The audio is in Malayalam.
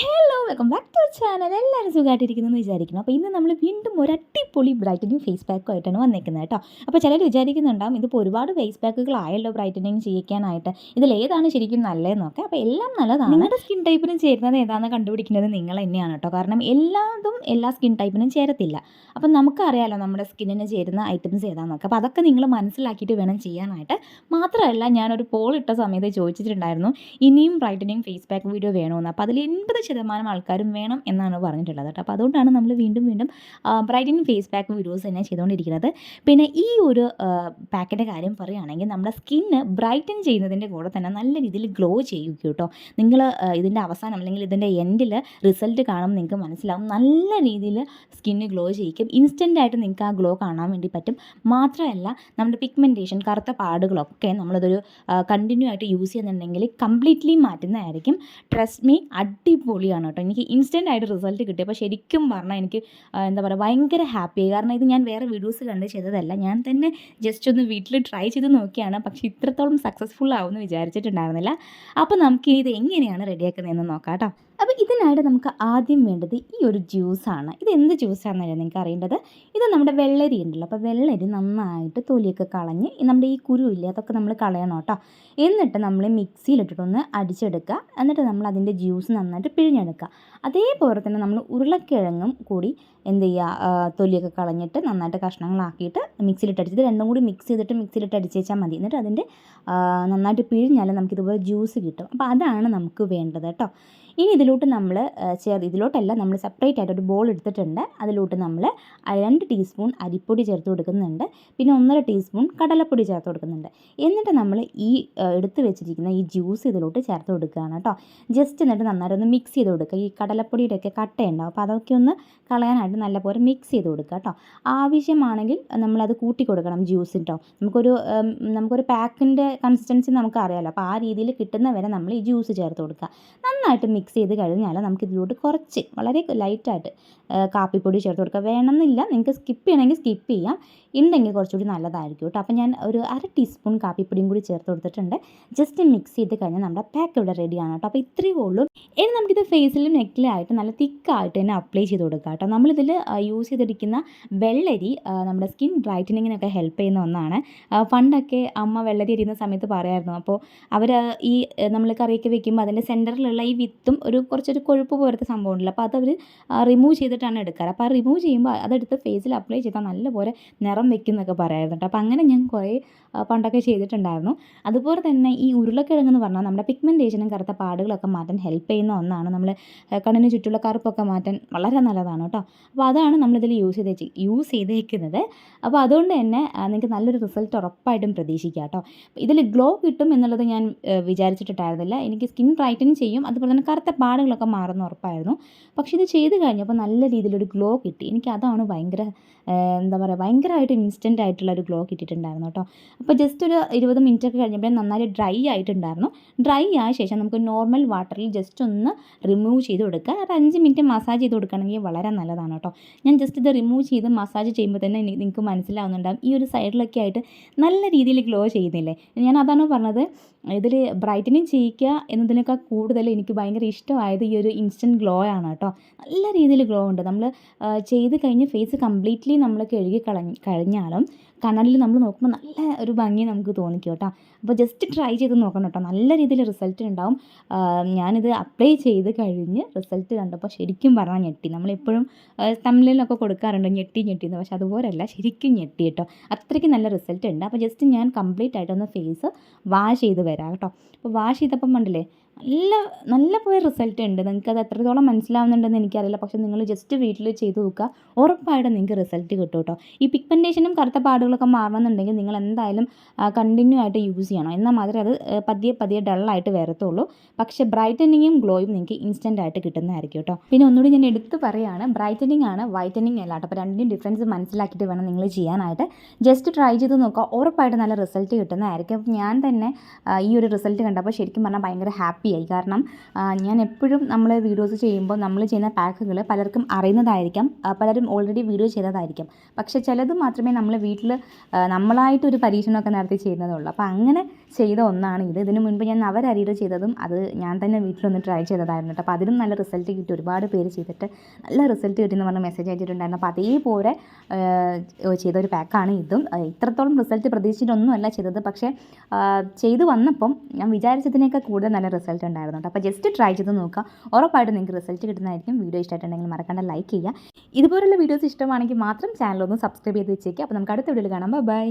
Hello welcome back to channel എല്ലാവരും സുഖമായിട്ടിരിക്കുന്നു എന്ന് വിചാരിക്കുന്നു. അപ്പോൾ ഇന്ന് നമ്മൾ വീണ്ടും ഒരു അടിപൊളി ബ്രൈറ്റനിങ് ഫേസ് പാക്കുമായിട്ടാണ് വന്നേക്കുന്നത് കേട്ടോ. അപ്പോൾ ചിലർ വിചാരിക്കുന്നുണ്ടാവും ഇതിപ്പോൾ ഒരുപാട് ഫേസ് പാക്കുകളായല്ലോ ബ്രൈറ്റനിങ് ചെയ്യിക്കാനായിട്ട് ഇതിൽ ഏതാണ് ശരിക്കും നല്ലതെന്നൊക്കെ അപ്പോൾ എല്ലാം നല്ലതാണ്. നിങ്ങളുടെ സ്കിൻ ടൈപ്പിനും ചേരുന്നത് ഏതാണെന്ന് കണ്ടുപിടിക്കുന്നത് നിങ്ങൾ തന്നെയാണ് കേട്ടോ. കാരണം എല്ലാതും എല്ലാ സ്കിൻ ടൈപ്പിനും ചേരത്തില്ല. അപ്പം നമുക്കറിയാലോ നമ്മുടെ സ്കിന്നിന് ചേരുന്ന ഐറ്റംസ് ഏതാണെന്നൊക്കെ അപ്പോൾ അതൊക്കെ നിങ്ങൾ മനസ്സിലാക്കിയിട്ട് വേണം ചെയ്യാനായിട്ട്. മാത്രമല്ല ഞാനൊരു പോൾ ഇട്ട സമയത്ത് ചോദിച്ചിട്ടുണ്ടായിരുന്നു ഇനിയും ബ്രൈറ്റനിങ് ഫേസ് പാക്ക് വീഡിയോ വേണമെന്ന് അപ്പോൾ അതിൽ എൺപത് ശതമാനം ആൾക്കാരും വേണം എന്നാണ് പറഞ്ഞിട്ടുള്ളത് കേട്ടോ. അപ്പോൾ അതുകൊണ്ടാണ് നമ്മൾ വീണ്ടും വീണ്ടും ബ്രൈറ്റനിങ് ഫേസ് പാക്ക് വീഡിയോസ് തന്നെ ചെയ്തുകൊണ്ടിരിക്കുന്നത്. പിന്നെ ഈ ഒരു പാക്കിന്റെ കാര്യം പറയുകയാണെങ്കിൽ നമ്മുടെ സ്കിന്ന് ബ്രൈറ്റൻ ചെയ്യുന്നതിന്റെ കൂടെ തന്നെ നല്ല രീതിയിൽ ഗ്ലോ ചെയ്യും കേട്ടോ. നിങ്ങൾ ഇതിന്റെ അവസാനം അല്ലെങ്കിൽ ഇതിന്റെ എൻഡിൽ റിസൾട്ട് കാണും നിങ്ങൾക്ക് മനസ്സിലാവും. നല്ല രീതിയിൽ സ്കിന്ന് ഗ്ലോ ചെയ്യിക്കും. ഇൻസ്റ്റന്റ് ആയിട്ട് നിങ്ങൾക്ക് ആ ഗ്ലോ കാണാൻ വേണ്ടി പറ്റും. മാത്രമല്ല നമ്മുടെ പിഗ്മെന്റേഷൻ കറുത്ത പാടുകളൊക്കെ നമ്മളിതൊരു കണ്ടിന്യൂ ആയിട്ട് യൂസ് ചെയ്യുന്നുണ്ടെങ്കിൽ കംപ്ലീറ്റ്ലി മാറ്റുന്നതായിരിക്കും. ട്രസ്റ്റ് മീ അടിപൊളിയാണ് കേട്ടോ. എനിക്ക് ഇൻസ്റ്റന്റ് ആയിട്ട് റിസൾട്ട് കിട്ടി. അപ്പോൾ ശരിക്കും പറഞ്ഞാൽ എനിക്ക് എന്താ പറയുക ഭയങ്കര ഹാപ്പിയായി കാരണം ഇത് ഞാൻ വേറെ വീഡിയോസ് കണ്ട് ചെയ്തതല്ല. ഞാൻ തന്നെ ജസ്റ്റ് ഒന്ന് വീട്ടിൽ ട്രൈ ചെയ്ത് നോക്കിയാണ്. പക്ഷേ ഇത്രത്തോളം സക്സസ്ഫുൾ ആവുമെന്ന് വിചാരിച്ചിട്ടുണ്ടായിരുന്നില്ല. അപ്പോൾ നമുക്ക് ഇത് എങ്ങനെയാണ് റെഡിയാക്കുന്നതെന്ന് നോക്കാം കേട്ടോ. അപ്പോൾ ഇതിനായിട്ട് നമുക്ക് ആദ്യം വേണ്ടത് ഈ ഒരു ജ്യൂസാണ്. ഇത് എന്ത് ജ്യൂസാണെന്നല്ലേ നിങ്ങൾക്ക് അറിയേണ്ടത്? ഇത് നമ്മുടെ വെള്ളരി ഉണ്ടല്ലോ. അപ്പോൾ വെള്ളരി നന്നായിട്ട് തൊലിയൊക്കെ കളഞ്ഞ് നമ്മുടെ ഈ കുരു ഇല്ലേ അതൊക്കെ നമ്മൾ കളയണം കേട്ടോ. എന്നിട്ട് നമ്മൾ മിക്സിയിലിട്ടിട്ടൊന്ന് അടിച്ചെടുക്കുക. എന്നിട്ട് നമ്മൾ അതിന്റെ ജ്യൂസ് നന്നായിട്ട് പിഴിഞ്ഞെടുക്കുക. അതേപോലെ തന്നെ നമ്മൾ ഉരുളക്കിഴങ്ങും കൂടി എന്ത് ചെയ്യുക തൊലിയൊക്കെ കളഞ്ഞിട്ട് നന്നായിട്ട് കഷ്ണങ്ങളാക്കിയിട്ട് മിക്സിയിലിട്ട് അടിച്ചത് രണ്ടും കൂടി മിക്സ് ചെയ്തിട്ട് മിക്സിയിലിട്ട് അടിച്ച് വെച്ചാൽ മതി. എന്നിട്ട് അതിന്റെ നന്നായിട്ട് പിഴിഞ്ഞാൽ നമുക്കിതുപോലെ ജ്യൂസ് കിട്ടും. അപ്പോൾ അതാണ് നമുക്ക് വേണ്ടത് കേട്ടോ. ഇനി ഇതിലോട്ട് നമ്മൾ ചേർ ഇതിലോട്ടല്ല നമ്മൾ സെപ്പറേറ്റ് ആയിട്ട് ഒരു ബോൾ എടുത്തിട്ടുണ്ട്. അതിലോട്ട് നമ്മൾ രണ്ട് ടീസ്പൂൺ അരിപ്പൊടി ചേർത്ത് കൊടുക്കുന്നുണ്ട്. പിന്നെ ഒന്നര ടീസ്പൂൺ കടലപ്പൊടി ചേർത്ത് കൊടുക്കുന്നുണ്ട്. എന്നിട്ട് നമ്മൾ ഈ എടുത്ത് വെച്ചിരിക്കുന്ന ഈ ജ്യൂസ് ഇതിലോട്ട് ചേർത്ത് കൊടുക്കുകയാണ് കേട്ടോ. ജസ്റ്റ് എന്നിട്ട് നന്നായിട്ട് ഒന്ന് മിക്സ് ചെയ്ത് കൊടുക്കുക. ഈ കടലപ്പൊടിയുടെയൊക്കെ കട്ടയുണ്ടാവും അപ്പോൾ അതൊക്കെ ഒന്ന് കളയാനായിട്ട് നല്ലപോലെ മിക്സ് ചെയ്ത് കൊടുക്കുക കേട്ടോ. ആവശ്യമാണെങ്കിൽ നമ്മളത് കൂട്ടി കൊടുക്കണം ജ്യൂസ് കേട്ടോ നമുക്കൊരു നമുക്കൊരു പാക്കിന്റെ കൺസിസ്റ്റൻസി നമുക്ക് അറിയാമല്ലോ അപ്പോൾ ആ രീതിയിൽ കിട്ടുന്ന വരെ നമ്മൾ ഈ ജ്യൂസ് ചേർത്ത് കൊടുക്കുക. നന്നായിട്ട് മിക്സ് ചെയ്ത് കഴിഞ്ഞാൽ നമുക്ക് ഇതിലോട്ട് കുറച്ച് വളരെ ലൈറ്റായിട്ട് കാപ്പിപ്പൊടി ചേർത്ത് കൊടുക്കുക. വേണമെന്നില്ല നിങ്ങൾക്ക് സ്കിപ്പ് ചെയ്യണമെങ്കിൽ സ്കിപ്പ് ചെയ്യാം. ഉണ്ടെങ്കിൽ കുറച്ചുകൂടി നല്ലതായിരിക്കും കേട്ടോ അപ്പോൾ ഞാൻ ഒരു അര ടീസ്പൂൺ കാപ്പിപ്പൊടിയും കൂടി ചേർത്ത് കൊടുത്തിട്ടുണ്ട്. ജസ്റ്റ് മിക്സ് ചെയ്ത് കഴിഞ്ഞാൽ നമ്മുടെ പാക്ക് ഇവിടെ റെഡിയാണ് കേട്ടോ അപ്പോൾ ഇത്രയേ ഉള്ളൂ. ഇനി നമുക്കിത് ഫേസിലും നെക്കിലായിട്ട് നല്ല തിക്കായിട്ട് തന്നെ അപ്ലൈ ചെയ്ത് കൊടുക്കുക കേട്ടോ നമ്മളിതിൽ യൂസ് ചെയ്തിരിക്കുന്ന വെള്ളരി നമ്മുടെ സ്കിൻ ബ്രൈറ്റനിങ്ങിനൊക്കെ ഹെൽപ്പ് ചെയ്യുന്ന ഒന്നാണ്. പണ്ടൊക്കെ അമ്മ വെള്ളരി അരിയുന്ന സമയത്ത് പറയായിരുന്നു. അപ്പോൾ അവർ ഈ നമ്മൾ കറിയൊക്കെ വെക്കുമ്പോൾ അതിന്റെ സെന്ററിലുള്ള ഈ വിത്തും ഒരു കുറച്ചൊരു കൊഴുപ്പ് പോലത്തെ സംഭവം ഉണ്ടല്ലോ അപ്പോൾ അതവർ റിമൂവ് ചെയ്തിട്ടാണ് എടുക്കാറ്. അപ്പോൾ ആ റിമൂവ് ചെയ്യുമ്പോൾ അതെടുത്ത് ഫേസിൽ അപ്ലൈ ചെയ്താൽ നല്ലപോലെ നിറം വെക്കും എന്നൊക്കെ പറയായിരുന്നു കേട്ടോ. അപ്പോൾ അങ്ങനെ ഞാൻ കുറേ പണ്ടൊക്കെ ചെയ്തിട്ടുണ്ടായിരുന്നു. അതുപോലെ തന്നെ ഈ ഉരുളക്കിഴങ്ങ് എന്ന് പറഞ്ഞാൽ നമ്മുടെ പിഗ്മെന്റേഷനും കറുത്ത പാടുകളൊക്കെ മാറ്റാൻ ഹെൽപ്പ് ചെയ്യുന്ന ഒന്നാണ്. നമ്മൾ കണ്ണിന് ചുറ്റുള്ള കറുപ്പൊക്കെ മാറ്റാൻ വളരെ നല്ലതാണ് കേട്ടോ. അപ്പോൾ അതാണ് നമ്മളിതിൽ യൂസ് ചെയ്ത് യൂസ് ചെയ്തേക്കുന്നത്. അപ്പോൾ അതുകൊണ്ട് തന്നെ നിങ്ങൾക്ക് നല്ലൊരു റിസൾട്ട് ഉറപ്പായിട്ടും പ്രതീക്ഷിക്കാം കേട്ടോ. ഇതിൽ ഗ്ലോ കിട്ടും എന്നുള്ളത് ഞാൻ വിചാരിച്ചിട്ടുണ്ടായിരുന്നില്ല എനിക്ക് സ്കിൻ ബ്രൈറ്റൻ ചെയ്യും. അതുപോലെ തന്നെ കറുത്ത പാടുകളൊക്കെ മാറുന്ന ഉറപ്പായിരുന്നു. പക്ഷേ ഇത് ചെയ്ത് കഴിഞ്ഞപ്പോൾ നല്ല രീതിയിലൊരു ഗ്ലോ കിട്ടി. എനിക്ക് അതാണ് ഭയങ്കര എന്താ പറയുക ഭയങ്കരമായിട്ട് ഇൻസ്റ്റന്റ് ആയിട്ടുള്ള ഒരു ഗ്ലോ കിട്ടിയിട്ടുണ്ടായിരുന്നു കേട്ടോ. അപ്പോൾ ജസ്റ്റ് ഒരു ഇരുപത് മിനിറ്റ് ഒക്കെ കഴിഞ്ഞപ്പോൾ നന്നായി ഡ്രൈ ആയിട്ടുണ്ടായിരുന്നു. ഡ്രൈ ആയ ശേഷം നമുക്ക് നോർമൽ വാട്ടറിൽ ജസ്റ്റ് ഒന്ന് റിമൂവ് ചെയ്ത് കൊടുക്കുക. ഒരു അഞ്ച് മിനിറ്റ് മസാജ് ചെയ്ത് കൊടുക്കുകയാണെങ്കിൽ വളരെ നല്ലതാണ് കേട്ടോ. ഞാൻ ജസ്റ്റ് ഇത് റിമൂവ് ചെയ്ത് മസാജ് ചെയ്യുമ്പോൾ തന്നെ നിങ്ങൾക്ക് മനസ്സിലാവുന്നുണ്ടാകും ഈ ഒരു സൈഡിലൊക്കെ ആയിട്ട് നല്ല രീതിയിൽ ഗ്ലോ ചെയ്യുന്നില്ലേ ഞാൻ അതാണ് പറഞ്ഞത് ഇതിൽ ബ്രൈറ്റനിങ് ചെയ്യിക്കുക എന്നതിനേക്കാൾ കൂടുതൽ എനിക്ക് ഭയങ്കര ഇഷ്ടമായത് ഈ ഒരു ഇൻസ്റ്റന്റ് ഗ്ലോ ആണ് കേട്ടോ. നല്ല രീതിയിൽ ഗ്ലോ ഉണ്ട്. നമ്മൾ ചെയ്ത് കഴിഞ്ഞ് ഫേസ് കംപ്ലീറ്റ്ലി നമ്മൾ കഴുകി കഴിഞ്ഞാലും കണ്ണിൽ നമ്മൾ നോക്കുമ്പോൾ നല്ല ഒരു ഭംഗി നമുക്ക് തോന്നിക്കും കേട്ടോ. അപ്പോൾ ജസ്റ്റ് ട്രൈ ചെയ്ത് നോക്കണം കേട്ടോ. നല്ല രീതിയിൽ റിസൾട്ട് ഉണ്ടാവും. ഞാനിത് അപ്ലൈ ചെയ്ത് കഴിഞ്ഞ് റിസൾട്ട് കണ്ടപ്പോൾ ശരിക്കും പറഞ്ഞാൽ ഞെട്ടി. നമ്മളെപ്പോഴും തമിഴിലൊക്കെ കൊടുക്കാറുണ്ട് ഞെട്ടി ഞെട്ടി എന്ന് പക്ഷേ അതുപോലെയല്ല ശരിക്കും ഞെട്ടി കേട്ടോ. അത്രയ്ക്ക് നല്ല റിസൾട്ട് ഉണ്ട്. അപ്പോൾ ജസ്റ്റ് ഞാൻ കംപ്ലീറ്റ് ആയിട്ടൊന്ന് ഫേസ് വാഷ് ചെയ്ത് വരാം കേട്ടോ. അപ്പോൾ വാഷ് ചെയ്തപ്പം കണ്ടില്ലേ നല്ല നല്ല പോയ റിസൾട്ട് ഉണ്ട്. നിങ്ങൾക്ക് അത് എത്രത്തോളം മനസ്സിലാവുന്നുണ്ടെന്ന് എനിക്കറിയില്ല. പക്ഷേ നിങ്ങൾ ജസ്റ്റ് വീട്ടിൽ ചെയ്ത് നോക്കുക. ഉറപ്പായിട്ടും നിങ്ങൾക്ക് റിസൾട്ട് കിട്ടും കേട്ടോ ഈ പിഗ്മെന്റേഷനും കറുത്ത പാടുകളൊക്കെ മാറണമെന്നുണ്ടെങ്കിൽ നിങ്ങൾ എന്തായാലും കണ്ടിന്യൂ ആയിട്ട് യൂസ് ചെയ്യണം. എന്നാൽ മാത്രമേ അത് പതിയെ പതിയെ ഡള്ളായിട്ട് വരത്തുള്ളൂ. പക്ഷേ ബ്രൈറ്റനിങ്ങും ഗ്ലോയും നിങ്ങൾക്ക് ഇൻസ്റ്റന്റ് ആയിട്ട് കിട്ടുന്നതായിരിക്കും കേട്ടോ പിന്നെ ഒന്നുകൂടി ഞാൻ എടുത്ത് പറയുകയാണ് ബ്രൈറ്റനിങ് ആണ് വൈറ്റനിങ് അല്ല കേട്ടോ അപ്പോൾ രണ്ടിന്റെയും ഡിഫറൻസ് മനസ്സിലാക്കിയിട്ട് വേണം നിങ്ങൾ ചെയ്യാനായിട്ട്. ജസ്റ്റ് ട്രൈ ചെയ്ത് നോക്കുക. ഉറപ്പായിട്ട് നല്ല റിസൾട്ട് കിട്ടുന്നതായിരിക്കും. ഞാൻ തന്നെ ഈ ഒരു റിസൾട്ട് കണ്ടപ്പോൾ ശരിക്കും പറഞ്ഞാൽ ഭയങ്കര ഹാപ്പി ഹാപ്പിയായി കാരണം ഞാൻ എപ്പോഴും നമ്മൾ വീഡിയോസ് ചെയ്യുമ്പോൾ നമ്മൾ ചെയ്യുന്ന പാക്കുകൾ പലർക്കും അറിയുന്നതായിരിക്കാം. പലരും ഓൾറെഡി വീഡിയോ ചെയ്തതായിരിക്കും. പക്ഷേ ചിലത് മാത്രമേ നമ്മൾ വീട്ടിൽ നമ്മളായിട്ടൊരു പരീക്ഷണമൊക്കെ നടത്തി ചെയ്യുന്നതുള്ളൂ. അപ്പോൾ അങ്ങനെ ചെയ്ത ഒന്നാണ് ഇത്. ഇതിനു മുൻപ് ഞാൻ നവരരിയുടെ ചെയ്തതും അത് ഞാൻ തന്നെ വീട്ടിലൊന്ന് ട്രൈ ചെയ്തതായിരുന്നു കേട്ടോ. അപ്പോൾ അതിനും നല്ല റിസൾട്ട് കിട്ടി. ഒരുപാട് പേര് ചെയ്തിട്ട് നല്ല റിസൾട്ട് കിട്ടിയെന്ന് പറഞ്ഞ് മെസ്സേജ് അയച്ചിട്ടുണ്ടായിരുന്നു. അപ്പോൾ അതേപോലെ ചെയ്ത ഒരു പാക്കാണ് ഇതും. ഇത്രത്തോളം റിസൾട്ട് പ്രതീക്ഷിച്ചിട്ടൊന്നുമല്ല ചെയ്തത്. പക്ഷേ ചെയ്തു വന്നപ്പം ഞാൻ വിചാരിച്ചതിനേക്കാൾ കൂടുതൽ നല്ല റിസൾട്ട് ഉണ്ടായിരുന്നു കേട്ടോ അപ്പോൾ ജസ്റ്റ് ട്രൈ ചെയ്ത് നോക്കുക. ഉറപ്പായിട്ട് നിങ്ങൾക്ക് റിസൾട്ട് കിട്ടുന്നതായിരിക്കും. വീഡിയോ ഇഷ്ടമായിട്ടുണ്ടെങ്കിൽ മറക്കാണ്ട് ലൈക്ക് ചെയ്യുക. ഇതുപോലുള്ള വീഡിയോസ് ഇഷ്ടമാണെങ്കിൽ മാത്രം ചാനൽ ഒന്ന് സബ്സ്ക്രൈബ് ചെയ്ത് വെച്ചേക്കുക. അപ്പോൾ നമുക്ക് അടുത്ത വീഡിയോയിൽ കാണാം. ബൈ